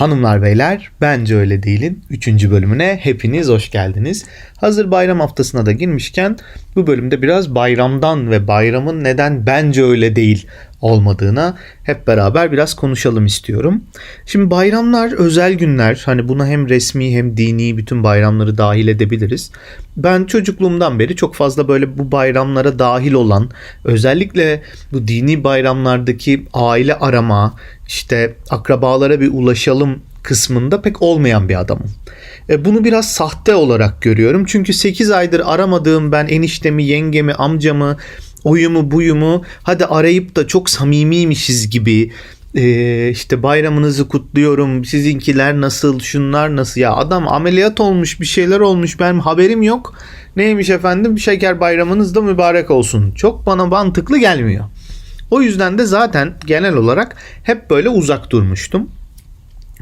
Hanımlar beyler bence öyle değilin 3. bölümüne hepiniz hoş geldiniz. Hazır bayram haftasına da girmişken bu bölümde biraz bayramdan ve bayramın neden bence öyle değil olmadığına hep beraber biraz konuşalım istiyorum. Şimdi bayramlar özel günler hani buna hem resmi hem dini bütün bayramları dahil edebiliriz. Ben çocukluğumdan beri çok fazla böyle bu bayramlara dahil olan özellikle bu dini bayramlardaki aile arama işte akrabalara bir ulaşalım kısmında pek olmayan bir adamım. E, bunu biraz sahte olarak görüyorum. Çünkü 8 aydır aramadığım ben eniştemi, yengemi, amcamı, oyumu, buyumu hadi arayıp da çok samimiymişiz gibi e, işte bayramınızı kutluyorum. Sizinkiler nasıl, şunlar nasıl? Ya adam ameliyat olmuş, bir şeyler olmuş. Benim haberim yok. Neymiş efendim? Şeker bayramınız da mübarek olsun. Çok bana mantıklı gelmiyor. O yüzden de zaten genel olarak hep böyle uzak durmuştum.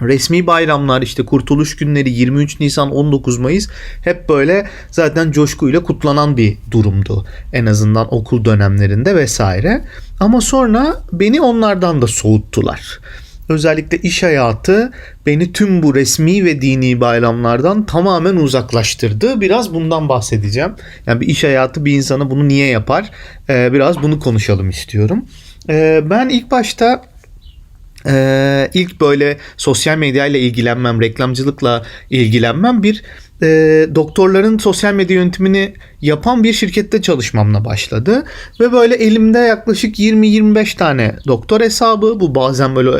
Resmi bayramlar işte kurtuluş günleri 23 Nisan 19 Mayıs hep böyle zaten coşkuyla kutlanan bir durumdu. En azından okul dönemlerinde vesaire. Ama sonra beni onlardan da soğuttular. Özellikle iş hayatı beni tüm bu resmi ve dini bayramlardan tamamen uzaklaştırdı. Biraz bundan bahsedeceğim. Yani bir iş hayatı bir insana bunu niye yapar? Ee, biraz bunu konuşalım istiyorum. Ee, ben ilk başta ee, ilk böyle sosyal medya ile ilgilenmem, reklamcılıkla ilgilenmem bir e, doktorların sosyal medya yönetimini yapan bir şirkette çalışmamla başladı. Ve böyle elimde yaklaşık 20-25 tane doktor hesabı bu bazen böyle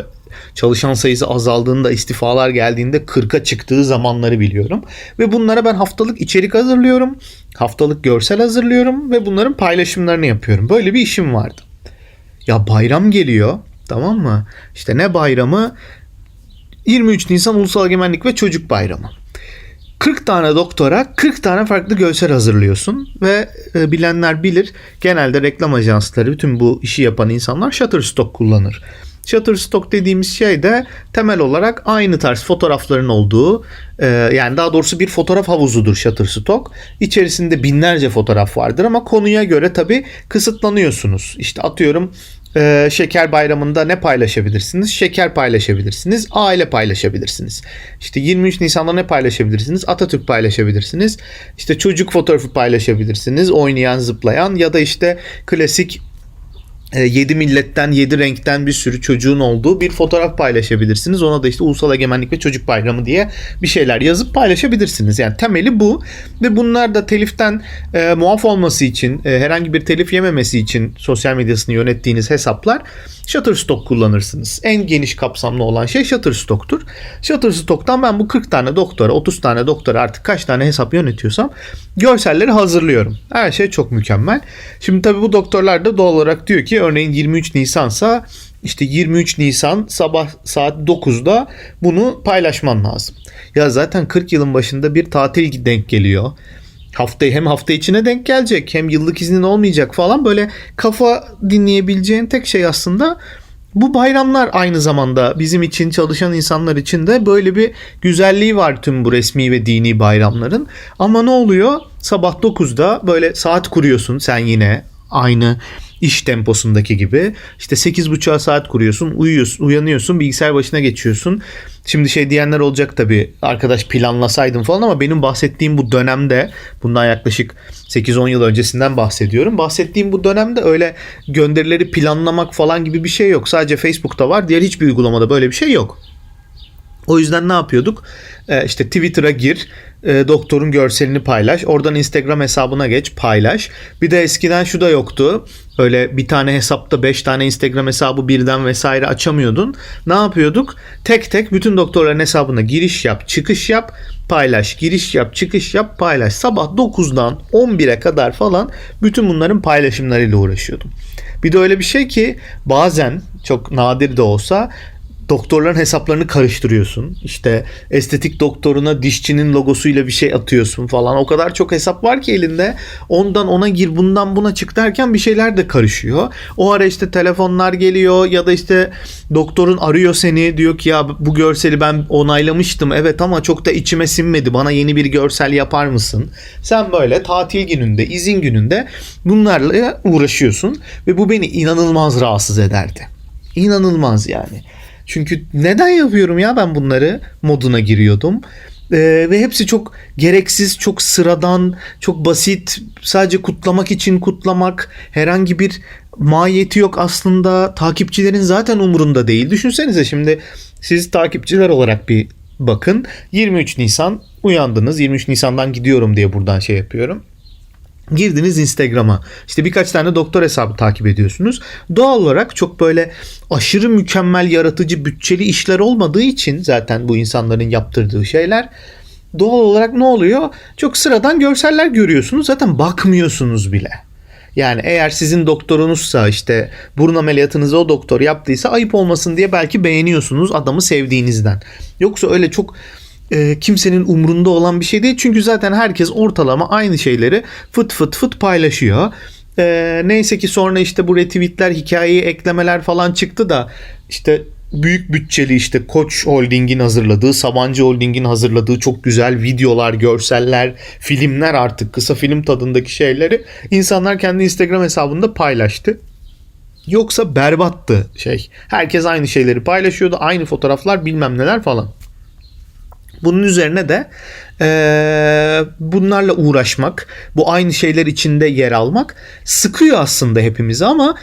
çalışan sayısı azaldığında istifalar geldiğinde 40'a çıktığı zamanları biliyorum. Ve bunlara ben haftalık içerik hazırlıyorum. Haftalık görsel hazırlıyorum ve bunların paylaşımlarını yapıyorum. Böyle bir işim vardı. Ya bayram geliyor Tamam mı? İşte ne bayramı? 23 Nisan Ulusal Egemenlik ve Çocuk Bayramı. 40 tane doktora 40 tane farklı görsel hazırlıyorsun ve e, bilenler bilir genelde reklam ajansları bütün bu işi yapan insanlar Shutterstock kullanır. Shutterstock dediğimiz şey de temel olarak aynı tarz fotoğrafların olduğu e, yani daha doğrusu bir fotoğraf havuzudur Shutterstock. İçerisinde binlerce fotoğraf vardır ama konuya göre tabi kısıtlanıyorsunuz. İşte atıyorum ee, şeker bayramında ne paylaşabilirsiniz? Şeker paylaşabilirsiniz. Aile paylaşabilirsiniz. İşte 23 Nisan'da ne paylaşabilirsiniz? Atatürk paylaşabilirsiniz. İşte çocuk fotoğrafı paylaşabilirsiniz. Oynayan, zıplayan ya da işte klasik 7 e, milletten 7 renkten bir sürü çocuğun olduğu bir fotoğraf paylaşabilirsiniz. Ona da işte Ulusal Egemenlik ve Çocuk Bayramı diye bir şeyler yazıp paylaşabilirsiniz. Yani temeli bu ve bunlar da teliften e, muaf olması için e, herhangi bir telif yememesi için sosyal medyasını yönettiğiniz hesaplar Shutterstock kullanırsınız. En geniş kapsamlı olan şey Shutterstock'tur. Shutterstock'tan ben bu 40 tane doktora, 30 tane doktora artık kaç tane hesap yönetiyorsam görselleri hazırlıyorum. Her şey çok mükemmel. Şimdi tabii bu doktorlar da doğal olarak diyor ki örneğin 23 Nisan'sa işte 23 Nisan sabah saat 9'da bunu paylaşman lazım. Ya zaten 40 yılın başında bir tatil denk geliyor. Haftayı hem hafta içine denk gelecek hem yıllık iznin olmayacak falan böyle kafa dinleyebileceğin tek şey aslında bu bayramlar aynı zamanda bizim için çalışan insanlar için de böyle bir güzelliği var tüm bu resmi ve dini bayramların. Ama ne oluyor? Sabah 9'da böyle saat kuruyorsun sen yine aynı iş temposundaki gibi. İşte 8.30'a saat kuruyorsun, uyuyorsun, uyanıyorsun, bilgisayar başına geçiyorsun. Şimdi şey diyenler olacak tabii arkadaş planlasaydım falan ama benim bahsettiğim bu dönemde bundan yaklaşık 8-10 yıl öncesinden bahsediyorum. Bahsettiğim bu dönemde öyle gönderileri planlamak falan gibi bir şey yok. Sadece Facebook'ta var. Diğer hiçbir uygulamada böyle bir şey yok. O yüzden ne yapıyorduk? Ee, işte Twitter'a gir, e, doktorun görselini paylaş. Oradan Instagram hesabına geç, paylaş. Bir de eskiden şu da yoktu. Öyle bir tane hesapta 5 tane Instagram hesabı birden vesaire açamıyordun. Ne yapıyorduk? Tek tek bütün doktorların hesabına giriş yap, çıkış yap, paylaş, giriş yap, çıkış yap, paylaş. Sabah 9'dan 11'e kadar falan bütün bunların paylaşımlarıyla uğraşıyordum. Bir de öyle bir şey ki bazen çok nadir de olsa doktorların hesaplarını karıştırıyorsun. İşte estetik doktoruna dişçinin logosuyla bir şey atıyorsun falan. O kadar çok hesap var ki elinde. Ondan ona gir bundan buna çık derken bir şeyler de karışıyor. O ara işte telefonlar geliyor ya da işte doktorun arıyor seni diyor ki ya bu görseli ben onaylamıştım. Evet ama çok da içime sinmedi. Bana yeni bir görsel yapar mısın? Sen böyle tatil gününde, izin gününde bunlarla uğraşıyorsun ve bu beni inanılmaz rahatsız ederdi. İnanılmaz yani. Çünkü neden yapıyorum ya ben bunları moduna giriyordum. Ee, ve hepsi çok gereksiz, çok sıradan, çok basit. Sadece kutlamak için kutlamak. Herhangi bir mahiyeti yok aslında. Takipçilerin zaten umurunda değil. Düşünsenize şimdi siz takipçiler olarak bir bakın. 23 Nisan uyandınız. 23 Nisan'dan gidiyorum diye buradan şey yapıyorum. Girdiniz Instagram'a. İşte birkaç tane doktor hesabı takip ediyorsunuz. Doğal olarak çok böyle aşırı mükemmel yaratıcı bütçeli işler olmadığı için zaten bu insanların yaptırdığı şeyler doğal olarak ne oluyor? Çok sıradan görseller görüyorsunuz. Zaten bakmıyorsunuz bile. Yani eğer sizin doktorunuzsa işte burun ameliyatınızı o doktor yaptıysa ayıp olmasın diye belki beğeniyorsunuz adamı sevdiğinizden. Yoksa öyle çok e, kimsenin umrunda olan bir şey değil. Çünkü zaten herkes ortalama aynı şeyleri fıt fıt fıt paylaşıyor. E, neyse ki sonra işte bu retweetler, hikayeyi eklemeler falan çıktı da işte büyük bütçeli işte Koç Holding'in hazırladığı, Sabancı Holding'in hazırladığı çok güzel videolar, görseller, filmler artık kısa film tadındaki şeyleri insanlar kendi Instagram hesabında paylaştı. Yoksa berbattı şey. Herkes aynı şeyleri paylaşıyordu. Aynı fotoğraflar bilmem neler falan. Bunun üzerine de e, bunlarla uğraşmak, bu aynı şeyler içinde yer almak sıkıyor aslında hepimizi ama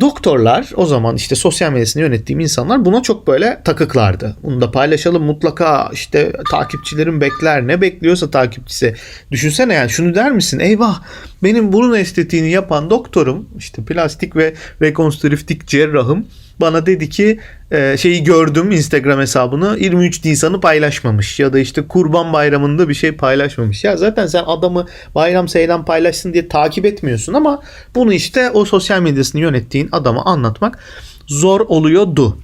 doktorlar o zaman işte sosyal medyasını yönettiğim insanlar buna çok böyle takıklardı. Bunu da paylaşalım mutlaka işte takipçilerim bekler ne bekliyorsa takipçisi. Düşünsene yani şunu der misin eyvah benim burun estetiğini yapan doktorum işte plastik ve rekonstrüktif cerrahım bana dedi ki e, şeyi gördüm Instagram hesabını 23 Nisan'ı paylaşmamış ya da işte Kurban Bayramı'nda bir şey paylaşmamış. Ya zaten sen adamı bayram seyran paylaşsın diye takip etmiyorsun ama bunu işte o sosyal medyasını yönettiğin adama anlatmak zor oluyordu.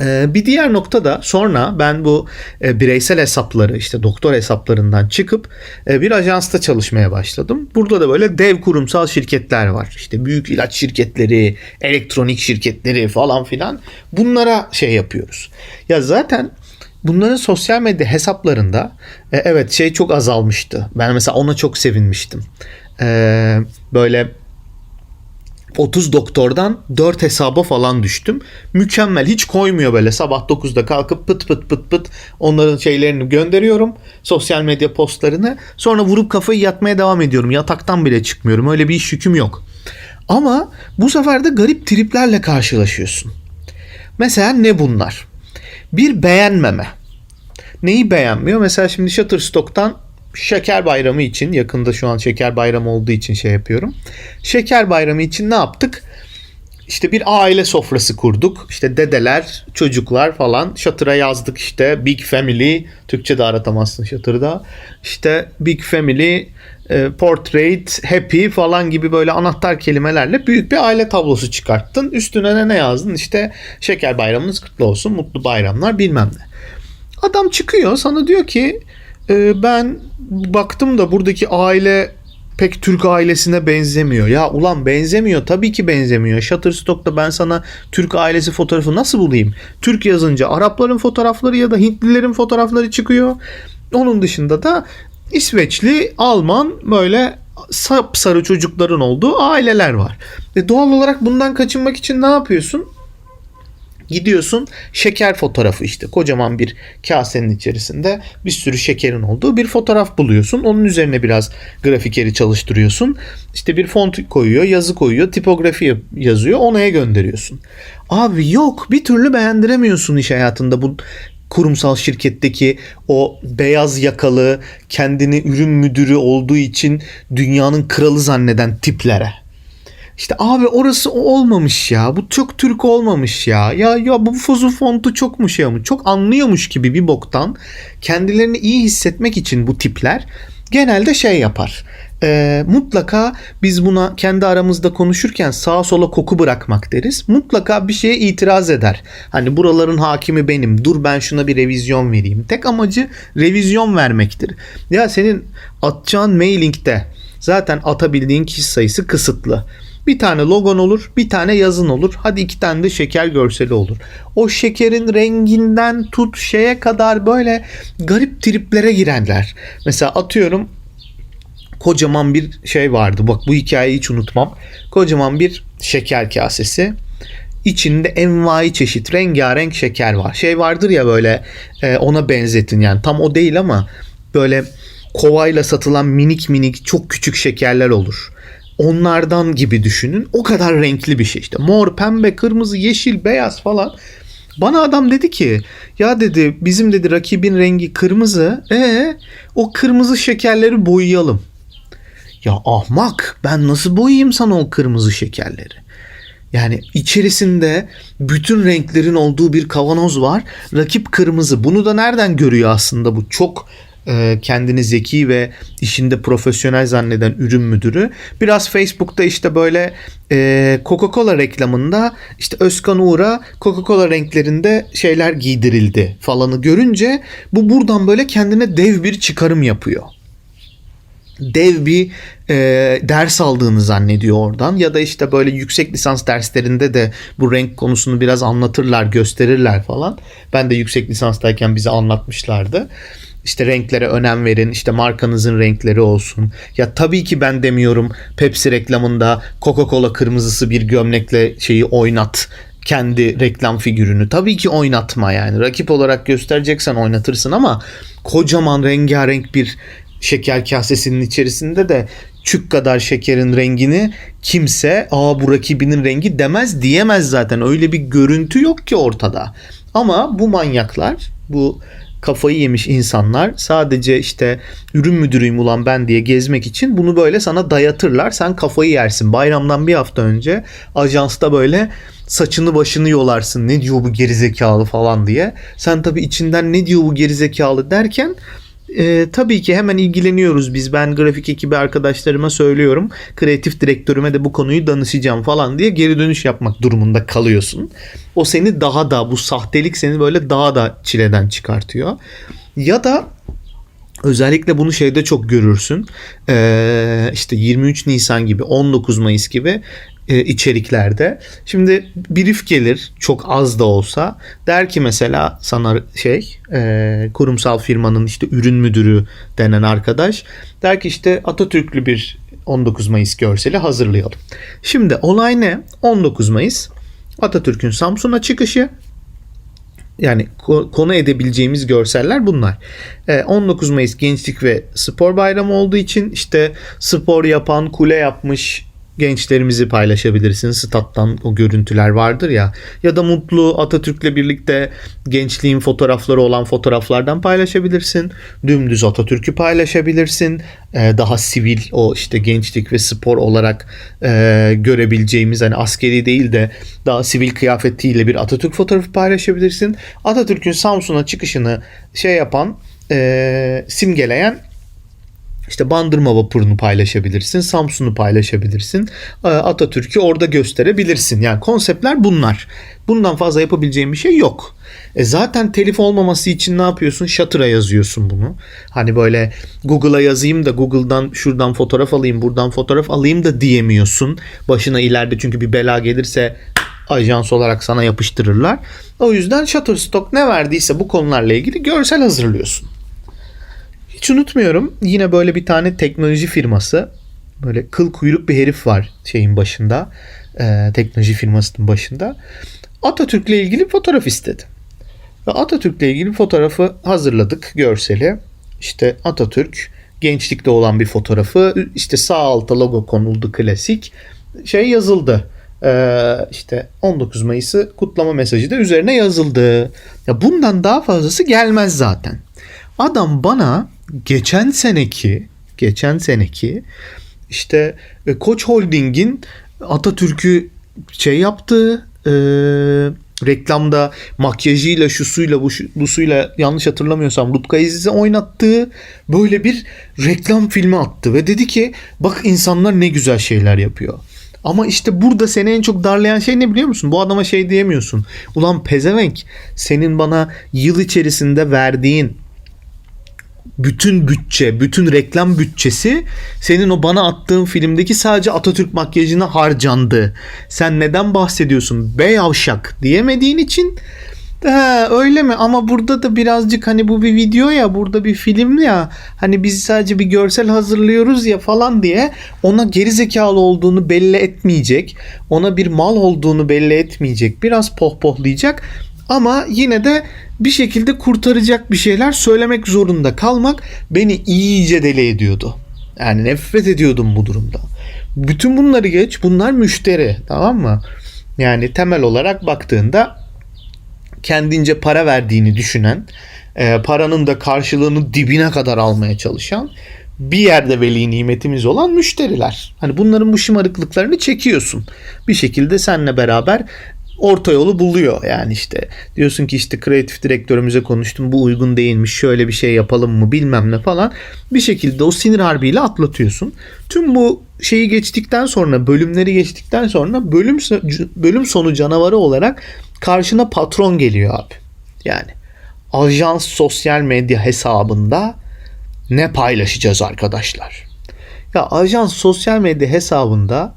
Ee, bir diğer nokta da sonra ben bu e, bireysel hesapları işte doktor hesaplarından çıkıp e, bir ajansta çalışmaya başladım. Burada da böyle dev kurumsal şirketler var. İşte büyük ilaç şirketleri, elektronik şirketleri falan filan. Bunlara şey yapıyoruz. Ya zaten bunların sosyal medya hesaplarında e, evet şey çok azalmıştı. Ben mesela ona çok sevinmiştim. Böyle 30 doktordan 4 hesaba falan düştüm. Mükemmel. Hiç koymuyor böyle. Sabah 9'da kalkıp pıt pıt pıt pıt onların şeylerini gönderiyorum. Sosyal medya postlarını. Sonra vurup kafayı yatmaya devam ediyorum. Yataktan bile çıkmıyorum. Öyle bir iş yüküm yok. Ama bu sefer de garip triplerle karşılaşıyorsun. Mesela ne bunlar? Bir beğenmeme. Neyi beğenmiyor? Mesela şimdi Shutterstock'tan Şeker Bayramı için yakında şu an Şeker Bayramı olduğu için şey yapıyorum. Şeker Bayramı için ne yaptık? İşte bir aile sofrası kurduk. İşte dedeler, çocuklar falan. Shutter'a yazdık işte Big Family. Türkçe de aratamazsın Shutter'da. İşte Big Family, e, Portrait, Happy falan gibi böyle anahtar kelimelerle büyük bir aile tablosu çıkarttın. Üstüne ne, ne yazdın? İşte Şeker Bayramınız kutlu olsun, mutlu bayramlar bilmem ne. Adam çıkıyor sana diyor ki e, ben baktım da buradaki aile pek Türk ailesine benzemiyor. Ya ulan benzemiyor. Tabii ki benzemiyor. Shutterstock'ta ben sana Türk ailesi fotoğrafı nasıl bulayım? Türk yazınca Arapların fotoğrafları ya da Hintlilerin fotoğrafları çıkıyor. Onun dışında da İsveçli, Alman böyle sarı çocukların olduğu aileler var. E doğal olarak bundan kaçınmak için ne yapıyorsun? Gidiyorsun şeker fotoğrafı işte kocaman bir kasenin içerisinde bir sürü şekerin olduğu bir fotoğraf buluyorsun. Onun üzerine biraz grafikeri çalıştırıyorsun. İşte bir font koyuyor, yazı koyuyor, tipografi yazıyor. Onaya gönderiyorsun. Abi yok bir türlü beğendiremiyorsun iş hayatında bu kurumsal şirketteki o beyaz yakalı kendini ürün müdürü olduğu için dünyanın kralı zanneden tiplere. İşte abi orası olmamış ya. Bu çok Türk olmamış ya. Ya ya bu fuzu fontu çokmuş ya mı? Çok anlıyormuş gibi bir boktan kendilerini iyi hissetmek için bu tipler genelde şey yapar. Ee, mutlaka biz buna kendi aramızda konuşurken sağa sola koku bırakmak deriz. Mutlaka bir şeye itiraz eder. Hani buraların hakimi benim. Dur ben şuna bir revizyon vereyim. Tek amacı revizyon vermektir. Ya senin atacağın mailingde zaten atabildiğin kişi sayısı kısıtlı. Bir tane logon olur, bir tane yazın olur. Hadi iki tane de şeker görseli olur. O şekerin renginden tut şeye kadar böyle garip triplere girenler. Mesela atıyorum kocaman bir şey vardı. Bak bu hikayeyi hiç unutmam. Kocaman bir şeker kasesi. içinde envai çeşit rengarenk şeker var. Şey vardır ya böyle e, ona benzetin yani tam o değil ama böyle kovayla satılan minik minik çok küçük şekerler olur. Onlardan gibi düşünün. O kadar renkli bir şey işte. Mor, pembe, kırmızı, yeşil, beyaz falan. Bana adam dedi ki ya dedi bizim dedi rakibin rengi kırmızı. E o kırmızı şekerleri boyayalım. Ya ahmak ben nasıl boyayayım sana o kırmızı şekerleri? Yani içerisinde bütün renklerin olduğu bir kavanoz var. Rakip kırmızı. Bunu da nereden görüyor aslında bu çok kendini zeki ve işinde profesyonel zanneden ürün müdürü. Biraz Facebook'ta işte böyle e, Coca-Cola reklamında işte Özkan Uğur'a Coca-Cola renklerinde şeyler giydirildi falanı görünce bu buradan böyle kendine dev bir çıkarım yapıyor. Dev bir e, ders aldığını zannediyor oradan ya da işte böyle yüksek lisans derslerinde de bu renk konusunu biraz anlatırlar gösterirler falan. Ben de yüksek lisanstayken bize anlatmışlardı işte renklere önem verin işte markanızın renkleri olsun ya tabii ki ben demiyorum Pepsi reklamında Coca-Cola kırmızısı bir gömlekle şeyi oynat kendi reklam figürünü tabii ki oynatma yani rakip olarak göstereceksen oynatırsın ama kocaman rengarenk bir şeker kasesinin içerisinde de çük kadar şekerin rengini kimse aa bu rakibinin rengi demez diyemez zaten. Öyle bir görüntü yok ki ortada. Ama bu manyaklar bu kafayı yemiş insanlar sadece işte ürün müdürüyüm ulan ben diye gezmek için bunu böyle sana dayatırlar. Sen kafayı yersin. Bayramdan bir hafta önce ajansta böyle saçını başını yolarsın. Ne diyor bu gerizekalı falan diye. Sen tabii içinden ne diyor bu gerizekalı derken e, tabii ki hemen ilgileniyoruz biz. Ben grafik ekibi arkadaşlarıma söylüyorum. Kreatif direktörüme de bu konuyu danışacağım falan diye geri dönüş yapmak durumunda kalıyorsun. O seni daha da bu sahtelik seni böyle daha da çileden çıkartıyor. Ya da Özellikle bunu şeyde çok görürsün. Ee, işte 23 Nisan gibi, 19 Mayıs gibi e, içeriklerde. Şimdi brief gelir çok az da olsa der ki mesela sana şey e, kurumsal firmanın işte ürün müdürü denen arkadaş der ki işte Atatürklü bir 19 Mayıs görseli hazırlayalım. Şimdi olay ne? 19 Mayıs Atatürk'ün Samsun'a çıkışı yani konu edebileceğimiz görseller bunlar. 19 Mayıs Gençlik ve Spor Bayramı olduğu için işte spor yapan, kule yapmış, gençlerimizi paylaşabilirsin. Stat'tan o görüntüler vardır ya. Ya da mutlu Atatürk'le birlikte gençliğin fotoğrafları olan fotoğraflardan paylaşabilirsin. Dümdüz Atatürk'ü paylaşabilirsin. Ee, daha sivil o işte gençlik ve spor olarak e, görebileceğimiz hani askeri değil de daha sivil kıyafetiyle bir Atatürk fotoğrafı paylaşabilirsin. Atatürk'ün Samsun'a çıkışını şey yapan e, simgeleyen işte Bandırma vapurunu paylaşabilirsin, Samsun'u paylaşabilirsin, e, Atatürk'ü orada gösterebilirsin. Yani konseptler bunlar. Bundan fazla yapabileceğin bir şey yok. E zaten telif olmaması için ne yapıyorsun? Shutter'a yazıyorsun bunu. Hani böyle Google'a yazayım da Google'dan şuradan fotoğraf alayım, buradan fotoğraf alayım da diyemiyorsun. Başına ileride çünkü bir bela gelirse ajans olarak sana yapıştırırlar. O yüzden Shutterstock ne verdiyse bu konularla ilgili görsel hazırlıyorsun. Hiç unutmuyorum yine böyle bir tane teknoloji firması böyle kıl kuyruk bir herif var şeyin başında e, teknoloji firmasının başında Atatürk'le ilgili fotoğraf istedi. Ve Atatürk'le ilgili fotoğrafı hazırladık görseli. İşte Atatürk gençlikte olan bir fotoğrafı işte sağ alta logo konuldu klasik şey yazıldı. Ee, işte 19 Mayıs'ı kutlama mesajı da üzerine yazıldı. Ya bundan daha fazlası gelmez zaten. Adam bana geçen seneki geçen seneki işte e, Koç Holding'in Atatürk'ü şey yaptığı e, reklamda makyajıyla şusuyla bu, busuyla yanlış hatırlamıyorsam Rutka İziz'e oynattığı böyle bir reklam filmi attı ve dedi ki bak insanlar ne güzel şeyler yapıyor. Ama işte burada seni en çok darlayan şey ne biliyor musun? Bu adama şey diyemiyorsun. Ulan pezevenk senin bana yıl içerisinde verdiğin bütün bütçe, bütün reklam bütçesi senin o bana attığın filmdeki sadece Atatürk makyajına harcandı. Sen neden bahsediyorsun? Bey avşak diyemediğin için Ha, öyle mi? Ama burada da birazcık hani bu bir video ya, burada bir film ya. Hani biz sadece bir görsel hazırlıyoruz ya falan diye ona geri zekalı olduğunu belli etmeyecek. Ona bir mal olduğunu belli etmeyecek. Biraz pohpohlayacak. Ama yine de bir şekilde kurtaracak bir şeyler söylemek zorunda kalmak beni iyice deli ediyordu. Yani nefret ediyordum bu durumda. Bütün bunları geç bunlar müşteri tamam mı? Yani temel olarak baktığında kendince para verdiğini düşünen, e, paranın da karşılığını dibine kadar almaya çalışan bir yerde veli nimetimiz olan müşteriler. Hani bunların bu şımarıklıklarını çekiyorsun. Bir şekilde seninle beraber orta yolu buluyor yani işte. Diyorsun ki işte kreatif direktörümüze konuştum bu uygun değilmiş şöyle bir şey yapalım mı bilmem ne falan. Bir şekilde o sinir harbiyle atlatıyorsun. Tüm bu şeyi geçtikten sonra bölümleri geçtikten sonra bölüm bölüm sonu canavarı olarak karşına patron geliyor abi. Yani ajans sosyal medya hesabında ne paylaşacağız arkadaşlar? Ya ajans sosyal medya hesabında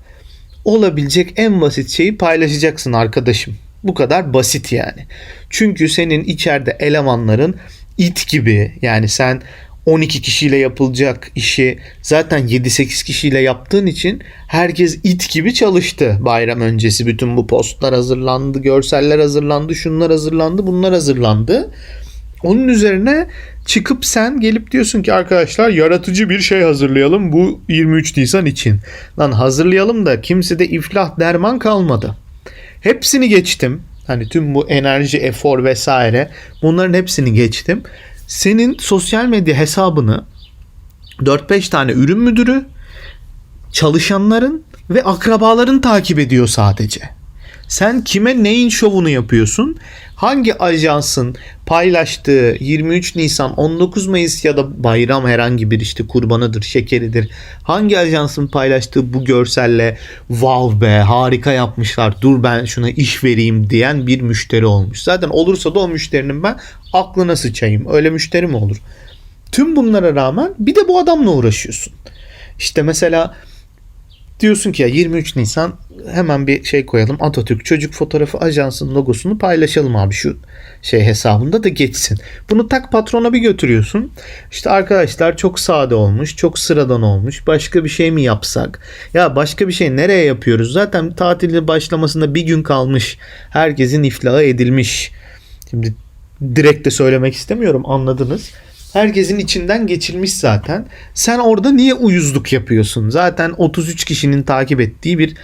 olabilecek en basit şeyi paylaşacaksın arkadaşım. Bu kadar basit yani. Çünkü senin içeride elemanların it gibi yani sen 12 kişiyle yapılacak işi zaten 7-8 kişiyle yaptığın için herkes it gibi çalıştı bayram öncesi. Bütün bu postlar hazırlandı, görseller hazırlandı, şunlar hazırlandı, bunlar hazırlandı. Onun üzerine çıkıp sen gelip diyorsun ki arkadaşlar yaratıcı bir şey hazırlayalım bu 23 Nisan için. Lan hazırlayalım da kimse de iflah derman kalmadı. Hepsini geçtim. Hani tüm bu enerji, efor vesaire bunların hepsini geçtim. Senin sosyal medya hesabını 4-5 tane ürün müdürü, çalışanların ve akrabaların takip ediyor sadece. Sen kime neyin şovunu yapıyorsun? Hangi ajansın paylaştığı 23 Nisan 19 Mayıs ya da bayram herhangi bir işte kurbanıdır, şekeridir. Hangi ajansın paylaştığı bu görselle wow be harika yapmışlar dur ben şuna iş vereyim diyen bir müşteri olmuş. Zaten olursa da o müşterinin ben aklına sıçayım. Öyle müşteri mi olur? Tüm bunlara rağmen bir de bu adamla uğraşıyorsun. İşte mesela diyorsun ki ya 23 Nisan hemen bir şey koyalım. Atatürk Çocuk Fotoğrafı Ajansı'nın logosunu paylaşalım abi şu şey hesabında da geçsin. Bunu tak patrona bir götürüyorsun. İşte arkadaşlar çok sade olmuş, çok sıradan olmuş. Başka bir şey mi yapsak? Ya başka bir şey nereye yapıyoruz? Zaten tatilin başlamasında bir gün kalmış. Herkesin iflahı edilmiş. Şimdi direkt de söylemek istemiyorum anladınız. Herkesin içinden geçilmiş zaten. Sen orada niye uyuzluk yapıyorsun? Zaten 33 kişinin takip ettiği bir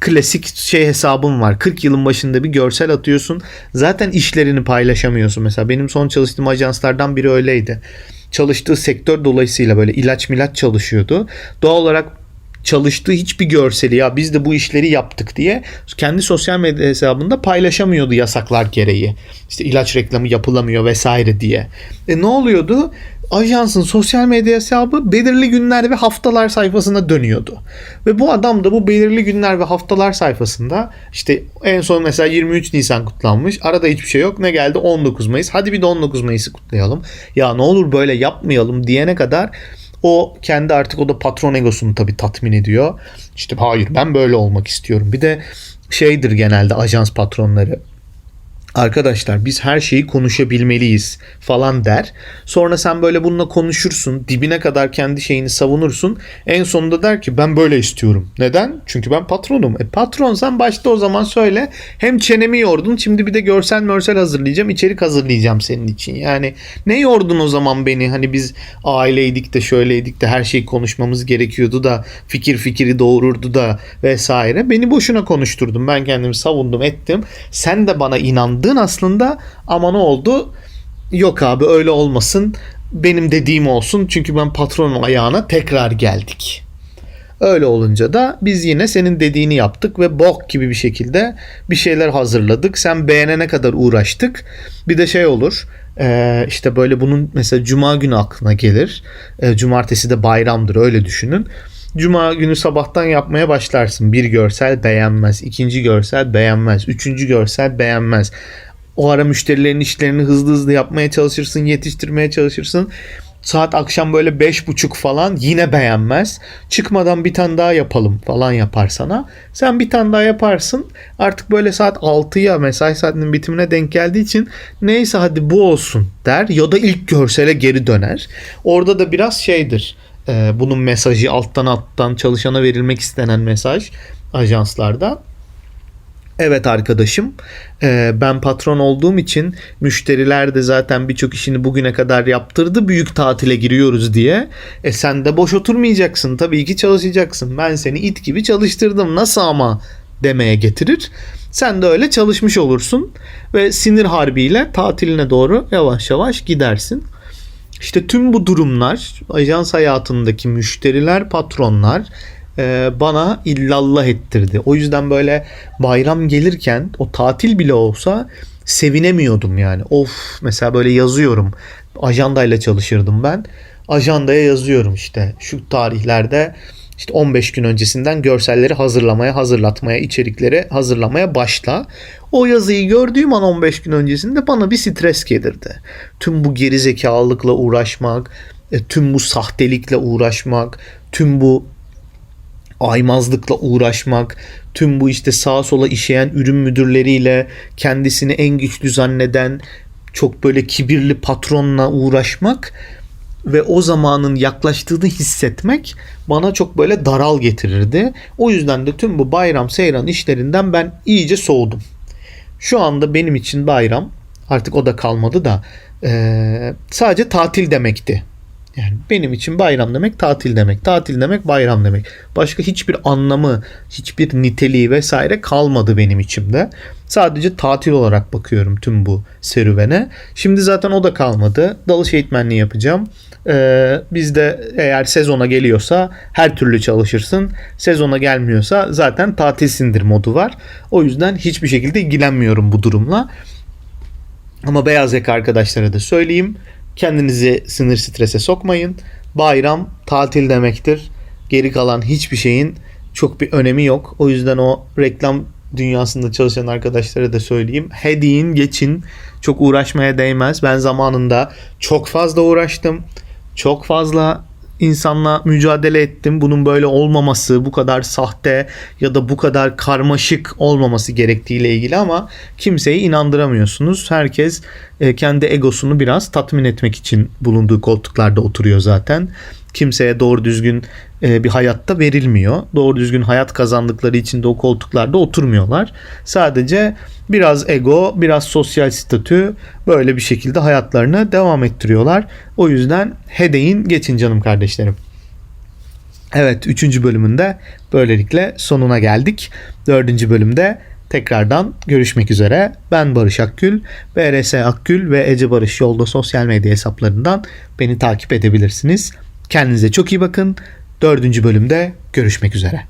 klasik şey hesabım var. 40 yılın başında bir görsel atıyorsun. Zaten işlerini paylaşamıyorsun. Mesela benim son çalıştığım ajanslardan biri öyleydi. Çalıştığı sektör dolayısıyla böyle ilaç milaç çalışıyordu. Doğal olarak çalıştığı hiçbir görseli ya biz de bu işleri yaptık diye kendi sosyal medya hesabında paylaşamıyordu yasaklar gereği. İşte ilaç reklamı yapılamıyor vesaire diye. E ne oluyordu? ajansın sosyal medya hesabı belirli günler ve haftalar sayfasına dönüyordu. Ve bu adam da bu belirli günler ve haftalar sayfasında işte en son mesela 23 Nisan kutlanmış. Arada hiçbir şey yok. Ne geldi? 19 Mayıs. Hadi bir de 19 Mayıs'ı kutlayalım. Ya ne olur böyle yapmayalım diyene kadar o kendi artık o da patron egosunu tabii tatmin ediyor. İşte hayır ben böyle olmak istiyorum. Bir de şeydir genelde ajans patronları arkadaşlar biz her şeyi konuşabilmeliyiz falan der. Sonra sen böyle bununla konuşursun. Dibine kadar kendi şeyini savunursun. En sonunda der ki ben böyle istiyorum. Neden? Çünkü ben patronum. E patron sen başta o zaman söyle. Hem çenemi yordun şimdi bir de görsel mörsel hazırlayacağım. içerik hazırlayacağım senin için. Yani ne yordun o zaman beni? Hani biz aileydik de şöyleydik de her şeyi konuşmamız gerekiyordu da fikir fikri doğururdu da vesaire. Beni boşuna konuşturdun. Ben kendimi savundum ettim. Sen de bana inandın yaptığın aslında ama ne oldu? Yok abi öyle olmasın. Benim dediğim olsun çünkü ben patronun ayağına tekrar geldik. Öyle olunca da biz yine senin dediğini yaptık ve bok gibi bir şekilde bir şeyler hazırladık. Sen beğenene kadar uğraştık. Bir de şey olur. işte böyle bunun mesela cuma günü aklına gelir. cumartesi de bayramdır öyle düşünün. Cuma günü sabahtan yapmaya başlarsın. Bir görsel beğenmez. ikinci görsel beğenmez. Üçüncü görsel beğenmez. O ara müşterilerin işlerini hızlı hızlı yapmaya çalışırsın. Yetiştirmeye çalışırsın. Saat akşam böyle beş buçuk falan yine beğenmez. Çıkmadan bir tane daha yapalım falan yapar sana. Sen bir tane daha yaparsın. Artık böyle saat 6'ya mesai saatinin bitimine denk geldiği için neyse hadi bu olsun der. Ya da ilk görsele geri döner. Orada da biraz şeydir. E, bunun mesajı alttan alttan çalışana verilmek istenen mesaj ajanslarda. Evet arkadaşım e, ben patron olduğum için müşteriler de zaten birçok işini bugüne kadar yaptırdı büyük tatile giriyoruz diye. E sen de boş oturmayacaksın tabii ki çalışacaksın ben seni it gibi çalıştırdım nasıl ama demeye getirir. Sen de öyle çalışmış olursun ve sinir harbiyle tatiline doğru yavaş yavaş gidersin. İşte tüm bu durumlar ajans hayatındaki müşteriler, patronlar e, bana illallah ettirdi. O yüzden böyle bayram gelirken o tatil bile olsa sevinemiyordum yani. Of mesela böyle yazıyorum. Ajandayla çalışırdım ben. Ajandaya yazıyorum işte şu tarihlerde işte 15 gün öncesinden görselleri hazırlamaya, hazırlatmaya, içerikleri hazırlamaya başla. O yazıyı gördüğüm an 15 gün öncesinde bana bir stres gelirdi. Tüm bu gerizekalılıkla uğraşmak, e, tüm bu sahtelikle uğraşmak, tüm bu aymazlıkla uğraşmak, tüm bu işte sağa sola işeyen ürün müdürleriyle kendisini en güçlü zanneden çok böyle kibirli patronla uğraşmak ve o zamanın yaklaştığını hissetmek bana çok böyle daral getirirdi. O yüzden de tüm bu bayram seyran işlerinden ben iyice soğudum. Şu anda benim için bayram artık o da kalmadı da eee, sadece tatil demekti. Yani benim için bayram demek tatil demek. Tatil demek bayram demek. Başka hiçbir anlamı, hiçbir niteliği vesaire kalmadı benim içimde. Sadece tatil olarak bakıyorum tüm bu serüvene. Şimdi zaten o da kalmadı. Dalış eğitmenliği yapacağım. Ee, bizde eğer sezona geliyorsa her türlü çalışırsın. Sezona gelmiyorsa zaten tatilsindir modu var. O yüzden hiçbir şekilde ilgilenmiyorum bu durumla. Ama beyaz yaka arkadaşlara da söyleyeyim. Kendinizi sınır strese sokmayın. Bayram tatil demektir. Geri kalan hiçbir şeyin çok bir önemi yok. O yüzden o reklam dünyasında çalışan arkadaşlara da söyleyeyim. Hediyin geçin. Çok uğraşmaya değmez. Ben zamanında çok fazla uğraştım. Çok fazla insanla mücadele ettim. Bunun böyle olmaması, bu kadar sahte ya da bu kadar karmaşık olmaması gerektiğiyle ilgili ama kimseyi inandıramıyorsunuz. Herkes e, kendi egosunu biraz tatmin etmek için bulunduğu koltuklarda oturuyor zaten. Kimseye doğru düzgün e, bir hayatta verilmiyor. Doğru düzgün hayat kazandıkları için de o koltuklarda oturmuyorlar. Sadece biraz ego, biraz sosyal statü böyle bir şekilde hayatlarını devam ettiriyorlar. O yüzden hedeyin geçin canım kardeşlerim. Evet 3. bölümünde böylelikle sonuna geldik. 4. bölümde tekrardan görüşmek üzere. Ben Barış Akgül, BRS Akgül ve Ece Barış yolda sosyal medya hesaplarından beni takip edebilirsiniz. Kendinize çok iyi bakın. 4. bölümde görüşmek üzere.